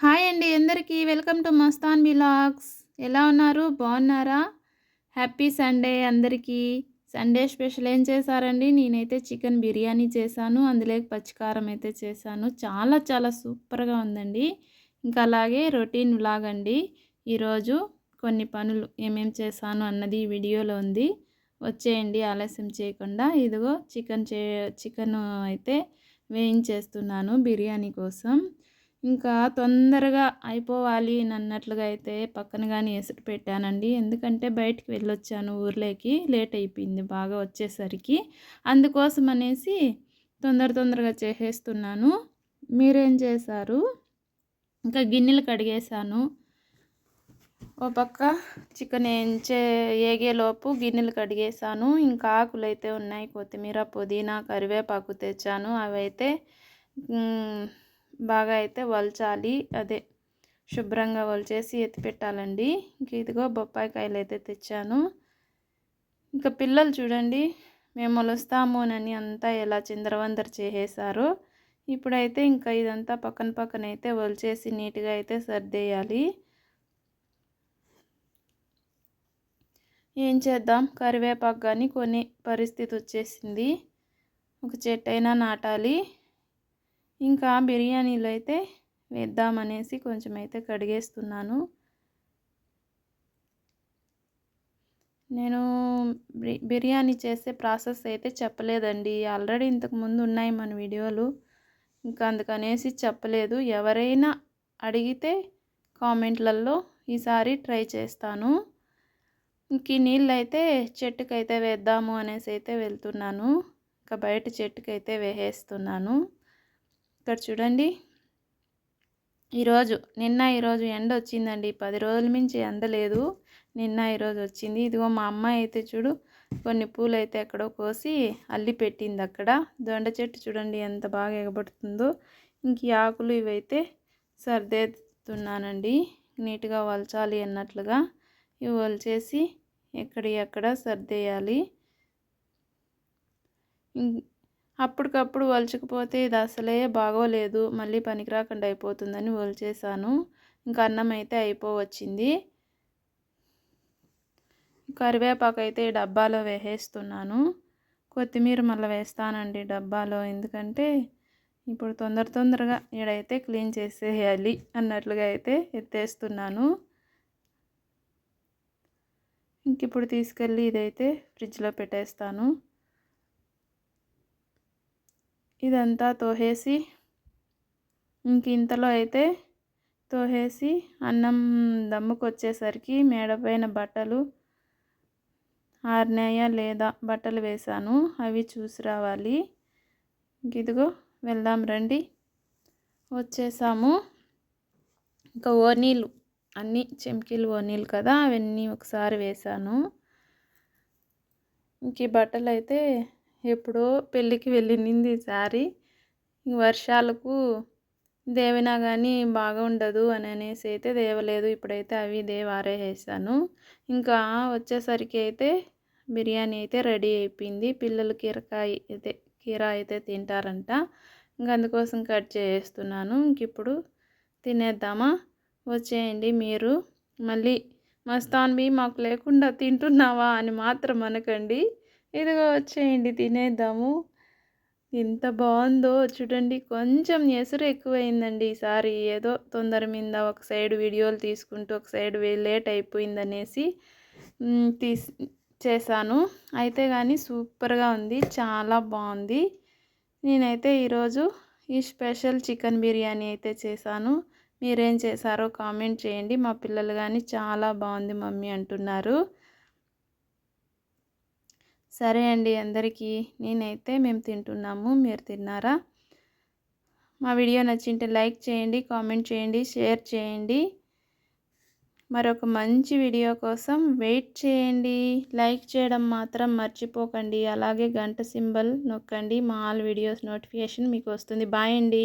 Hi అండి అందరికీ. Welcome to Mastan blogs. ఎలా ఉన్నారు? బాగున్నారా? హ్యాపీ సండే అందరికీ. సండే స్పెషల్ ఏం చేశారండి? నేనైతే చికెన్ బిర్యానీ చేశాను. అందులో పచ్చికారం అయితే చేశాను. చాలా చాలా సూపర్గా ఉందండి. ఇంకా అలాగే రొటీన్ వ్లాగ్ అండి. ఈరోజు కొన్ని పనులు ఏమేం చేశాను అన్నది వీడియోలో ఉంది. వచ్చేయండి ఆలస్యం చేయకుండా. ఇదిగో చికెన్ చే చికెన్ అయితే వేయించేస్తున్నాను బిర్యానీ కోసం. ఇంకా తొందరగా అయిపోవాలి అన్నట్లుగా అయితే పక్కన కానీ ఎసురు పెట్టానండి. ఎందుకంటే బయటికి వెళ్ళొచ్చాను ఊర్లోకి లేట్ అయిపోయింది బాగా వచ్చేసరికి. అందుకోసం అనేసి తొందర తొందరగా చేసేస్తున్నాను. మీరేం చేశారు? ఇంకా గిన్నెలు కడిగేశాను. ఓ పక్క చికెన్ ఎంచే ఏగేలోపు గిన్నెలు కడిగేసాను ఇంకా ఆకులు అయితే ఉన్నాయి. కొత్తిమీర పుదీనా కరివేపాకు తెచ్చాను. అవి అయితే బాగా అయితే వలచాలి. అదే శుభ్రంగా వలిచేసి ఎత్తి పెట్టాలండి. ఇంక ఇదిగో బొప్పాయికాయలు అయితే తెచ్చాను. ఇంకా పిల్లలు చూడండి మేము వలుస్తాము అని అంతా ఎలా చిందరవందర చేసేసారో. ఇప్పుడైతే ఇంకా ఇదంతా పక్కన పక్కన అయితే వలిచేసి నీట్గా అయితే సర్దేయాలి. ఏం చేద్దాం? కరివేపాకు కానీ కొన్ని పరిస్థితి వచ్చేసింది. ఒక చెట్టు అయినా నాటాలి. ఇంకా బిర్యానీలో అయితే వేద్దామనేసి కొంచెం అయితే కడిగేస్తున్నాను. నేను బిర్యానీ చేసే ప్రాసెస్ అయితే చెప్పలేదండి. ఆల్రెడీ ఇంతకుముందు ఉన్నాయి మన వీడియోలు. ఇంకా అందుకనేసి చెప్పలేదు. ఎవరైనా అడిగితే కామెంట్లలో ఈసారి ట్రై చేస్తాను. ఇంక నీళ్ళు అయితే చెట్టుకైతే వేద్దాము అనేసి అయితే వెళ్తున్నాను. ఇంకా బయట చెట్టుకైతే వేసేస్తున్నాను. ఇక్కడ చూడండి. ఈరోజు నిన్న ఈరోజు ఎండ వచ్చిందండి. పది రోజుల మించి ఎండ లేదు. నిన్న ఈరోజు వచ్చింది. ఇదిగో మా అమ్మాయి అయితే చూడు కొన్ని పూలు అయితే ఎక్కడో కోసి అల్లి పెట్టింది అక్కడ. దొండ చెట్టు చూడండి ఎంత బాగా ఎగబడుతుందో. ఇంక ఈ ఆకులు ఇవైతే సర్దేస్తున్నానండి. నీట్గా వలచాలి అన్నట్లుగా. ఇవి వలిచేసి ఎక్కడి ఎక్కడ సర్దేయాలి. అప్పటికప్పుడు వలచకపోతే ఇది అసలే బాగోలేదు. మళ్ళీ పనికిరాకుండా అయిపోతుందని వలిచేసాను ఇంకా అన్నం అయితే అయిపోవచ్చింది. కరివేపాకు అయితే డబ్బాలో వేసేస్తున్నాను. కొత్తిమీర మళ్ళీ వేస్తానండి డబ్బాలో. ఎందుకంటే ఇప్పుడు తొందర తొందరగా ఈడైతే క్లీన్ చేసేయాలి అన్నట్లుగా అయితే ఎత్తేస్తున్నాను. ఇంక ఇప్పుడు తీసుకెళ్ళి ఇదైతే ఫ్రిడ్జ్లో పెట్టేస్తాను. ఇదంతా తోహేసి ఇంక ఇంతలో అయితే తోహేసి అన్నం దమ్ముకు వచ్చేసరికి మేడపైన బట్టలు ఆరినాయా లేదా బట్టలు వేశాను. అవి చూసి రావాలి. ఇదిగో వెళ్దాం రండి. వచ్చేసాము. ఇంకా ఓనీలు అన్నీ చెంకీలు ఓనీలు కదా అవన్నీ ఒకసారి వేశాను. ఇంక ఈ బట్టలు అయితే ఎప్పుడో పెళ్ళికి వెళ్ళింది ఈసారి వర్షాలకు దేవినా కానీ బాగా ఉండదు అని అనేసి అయితే దేవలేదు. ఇప్పుడైతే అవి దేవారేసాను ఇంకా వచ్చేసరికి అయితే బిర్యానీ అయితే రెడీ అయిపోయింది. పిల్లలు కీరకాయ అయితే కీర అయితే తింటారంట. ఇంక అందుకోసం కట్ చేస్తున్నాను. ఇంక ఇప్పుడు తినేద్దామా? వచ్చేయండి మీరు. మళ్ళీ మస్తాన్బి మాకు లేకుండా తింటున్నావా అని మాత్రం అనకండి. ఇదిగో వచ్చేయండి తినేద్దాము. ఎంత బాగుందో చూడండి కొంచెం ఎసురు ఎక్కువైందండి ఈసారి. ఏదో తొందర మీద ఒక సైడ్ వీడియోలు తీసుకుంటూ ఒక సైడ్ లేట్ అయిపోయిందనేసి తీసి చేశాను. అయితే కానీ సూపర్గా ఉంది చాలా బాగుంది. నేనైతే ఈరోజు ఈ స్పెషల్ చికెన్ బిర్యానీ అయితే చేశాను. మీరేం చేశారో కామెంట్ చేయండి. మా పిల్లలు కానీ చాలా బాగుంది మమ్మీ అంటున్నారు. సరే అండి అందరికీ. నేనైతే మేము తింటున్నాము. మీరు తిన్నారా? మా వీడియో నచ్చింటే లైక్ చేయండి కామెంట్ చేయండి షేర్ చేయండి. మరొక మంచి వీడియో కోసం వెయిట్ చేయండి. లైక్ చేయడం మాత్రం మర్చిపోకండి. అలాగే గంట సింబల్ నొక్కండి. మా ఆల్ వీడియోస్ నోటిఫికేషన్ మీకు వస్తుంది. బాయ్ అండి.